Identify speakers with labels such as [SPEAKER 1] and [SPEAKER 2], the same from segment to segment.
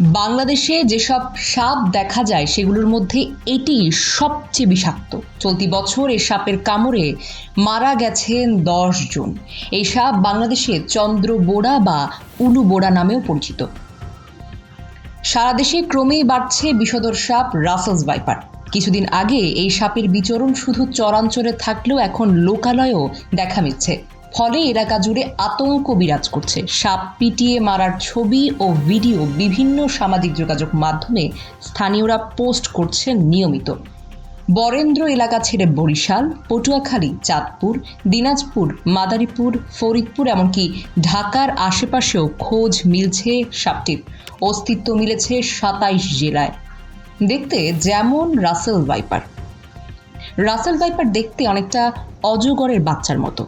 [SPEAKER 1] বাংলাদেশে যেসব সাপ দেখা যায়, সেগুলোর মধ্যে এটি সবচেয়ে বিষাক্ত। চলতি বছর এই সাপের কামড়ে মারা গেছেন দশ জন। এই সাপ বাংলাদেশে চন্দ্র চন্দ্রবোড়া বা উলু বোড়া নামেও পরিচিত। সারা দেশে ক্রমেই বাড়ছে বিষধর সাপ রাসেলস ভাইপার। কিছুদিন আগে এই সাপের বিচরণ শুধু চরাঞ্চলে থাকলেও এখন লোকালয়েও দেখা মিলছে। ফলে এলাকা জুড়ে আতঙ্ক বিরাজ করছে। সাপ পিটিয়ে মারার ছবি ও ভিডিও বিভিন্ন সামাজিক যোগাযোগ মাধ্যমে স্থানীয়রা পোস্ট করছেন নিয়মিত। বরেন্দ্র এলাকা ছেড়ে বরিশাল, পটুয়াখালী, চাঁদপুর, দিনাজপুর, মাদারীপুর, ফরিদপুর এমনকি ঢাকার আশেপাশেও খোঁজ মিলছে সাপটির। অস্তিত্ব মিলেছে সাতাইশ জেলায়। দেখতে যেমন রাসেল ভাইপার। রাসেল ভাইপার দেখতে অনেকটা অজগরের বাচ্চার মতো।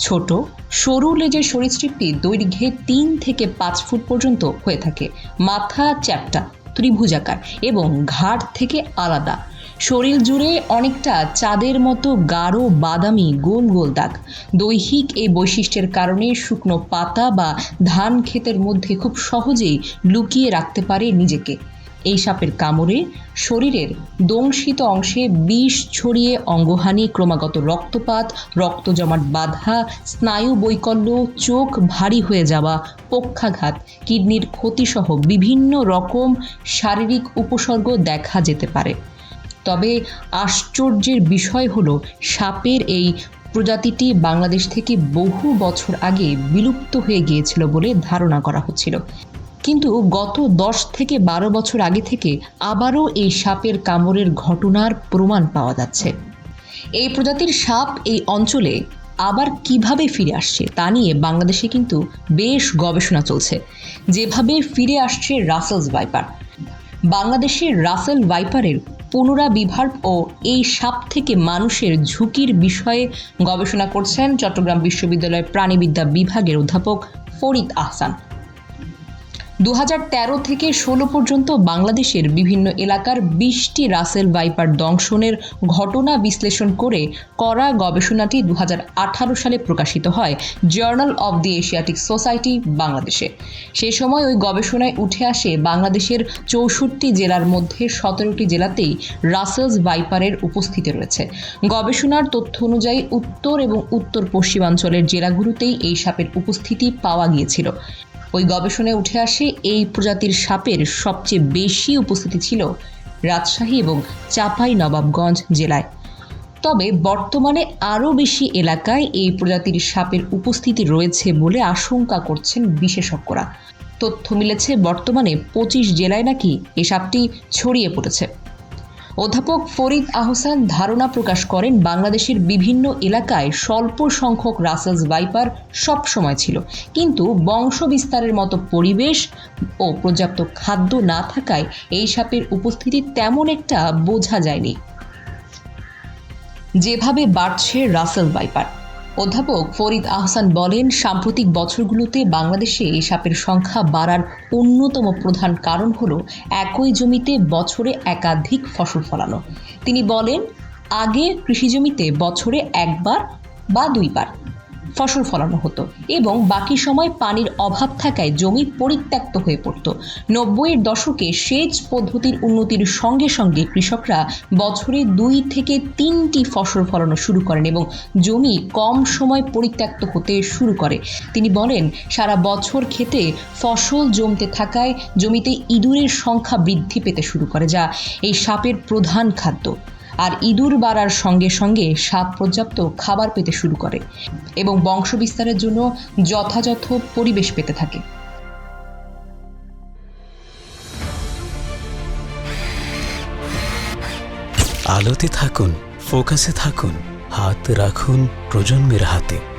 [SPEAKER 1] ছোট, সরু লেজের সরীসৃপটি দৈর্ঘ্যে তিন থেকে পাঁচ ফুট পর্যন্ত হয়ে থাকে। মাথা চ্যাপ্টা, ত্রিভুজাকার এবং ঘাড় থেকে আলাদা। শরীর জুড়ে অনেকটা চাঁদের মতো গাঢ়, বাদামি, গোল গোল দাগ। দৈহিক এই বৈশিষ্ট্যের কারণে শুকনো পাতা বা ধান ক্ষেতের মধ্যে খুব সহজেই লুকিয়ে রাখতে পারে নিজেকে। এই সাপের কামড়ে শরীরের দংশিত অংশে বিষ ছড়িয়ে অঙ্গহানি, ক্রমাগত রক্তপাত রক্ত জমাট বাধা, স্নায়ু বৈকল্য, চোখ ভারী হয়ে যাওয়া, পক্ষাঘাত, কিডনির ক্ষতিসহ বিভিন্ন রকম শারীরিক উপসর্গ দেখা যেতে পারে। তবে আশ্চর্যের বিষয় হলো, সাপের এই প্রজাতিটি বাংলাদেশ থেকে বহু বছর আগে বিলুপ্ত হয়ে গিয়েছিল বলে ধারণা করা হচ্ছিল। কিন্তু গত দশ থেকে বারো বছর আগে থেকে আবারও এই সাপের কামড়ের ঘটনার প্রমাণ পাওয়া যাচ্ছে। এই প্রজাতির সাপ এই অঞ্চলে আবার কীভাবে ফিরে আসছে তা নিয়ে বাংলাদেশে কিন্তু বেশ গবেষণা চলছে। যেভাবে ফিরে আসছে রাসেলস ভাইপার। বাংলাদেশের রাসেল ভাইপারের পুনরাবিভার ও এই সাপ থেকে মানুষের ঝুঁকির বিষয়ে গবেষণা করছেন চট্টগ্রাম বিশ্ববিদ্যালয়ের প্রাণীবিদ্যা বিভাগের অধ্যাপক ফরিদ আহসান। দু হাজার তেরো থেকে ষোলো পর্যন্ত বাংলাদেশের বিভিন্ন এলাকার বিশটি রাসেল ভাইপার দংশনের ঘটনা বিশ্লেষণ করে করা গবেষণাটি দু হাজার আঠারো সালে প্রকাশিত হয় journal of the Asiatic Society বাংলাদেশে। সে সময় ওই গবেষণায় উঠে আসে বাংলাদেশের চৌষট্টি জেলার মধ্যে সতেরোটি জেলাতেই রাসেলস ভাইপারের উপস্থিতি রয়েছে। গবেষণার তথ্য অনুযায়ী উত্তর এবং উত্তর পশ্চিমাঞ্চলের জেলাগুলোতেই এই সাপের উপস্থিতি পাওয়া গিয়েছিল। ওই গবেষণায় উঠে আসে, এই প্রজাতির সাপের সবচেয়ে বেশি উপস্থিতি ছিল রাজশাহী এবং চাঁপাই নবাবগঞ্জ জেলায়। তবে বর্তমানে আরও বেশি এলাকায় এই প্রজাতির সাপের উপস্থিতি রয়েছে বলে আশঙ্কা করছেন বিশেষজ্ঞরা। তথ্য মিলেছে, বর্তমানে পঁচিশ জেলায় নাকি এই সাপটি ছড়িয়ে পড়েছে। অধ্যাপক ফরিদ আহসান ধারণা প্রকাশ করেন, বাংলাদেশের বিভিন্ন এলাকায় স্বল্প সংখ্যক রাসেলস ভাইপার সবসময় ছিল। কিন্তু বংশ বিস্তারের মতো পরিবেশ ও পর্যাপ্ত খাদ্য না থাকায় এই সাপের উপস্থিতি তেমন একটা বোঝা যায়নি। যেভাবে বাড়ছে রাসেল ভাইপার। অধ্যাপক ফরিদ আহসান বলেন, সাম্প্রতিক বছরগুলোতে বাংলাদেশে এই সাপের সংখ্যা বাড়ার অন্যতম প্রধান কারণ হল একই জমিতে বছরে একাধিক ফসল ফলানো। তিনি বলেন, আগে কৃষিজমিতে বছরে একবার বা দুইবার। ফসল ফলানো হতো এবং বাকি সময় পানির অভাব থাকায় জমি পরিত্যক্ত হয়ে পড়ত। নব্বইয়ের দশকে সেচ পদ্ধতির উন্নতির সঙ্গে সঙ্গে কৃষকরা বছরে দুই থেকে তিনটি ফসল ফলানো শুরু করেন এবং জমি কম সময় পরিত্যক্ত হতে শুরু করে। তিনি বলেন, সারা বছর খেতে ফসল জমতে থাকায় জমিতে ইঁদুরের সংখ্যা বৃদ্ধি পেতে শুরু করে, যা এই সাপের প্রধান খাদ্য। আর ইঁদুর বাড়ার সঙ্গে সঙ্গে সাপ পর্যাপ্ত খাবার পেতে শুরু করে এবং বংশ বিস্তারের জন্য যথাযথ পরিবেশ পেতে থাকে।
[SPEAKER 2] আলোতে থাকুন, ফোকাসে থাকুন, হাত রাখুন প্রজন্মের হাতে।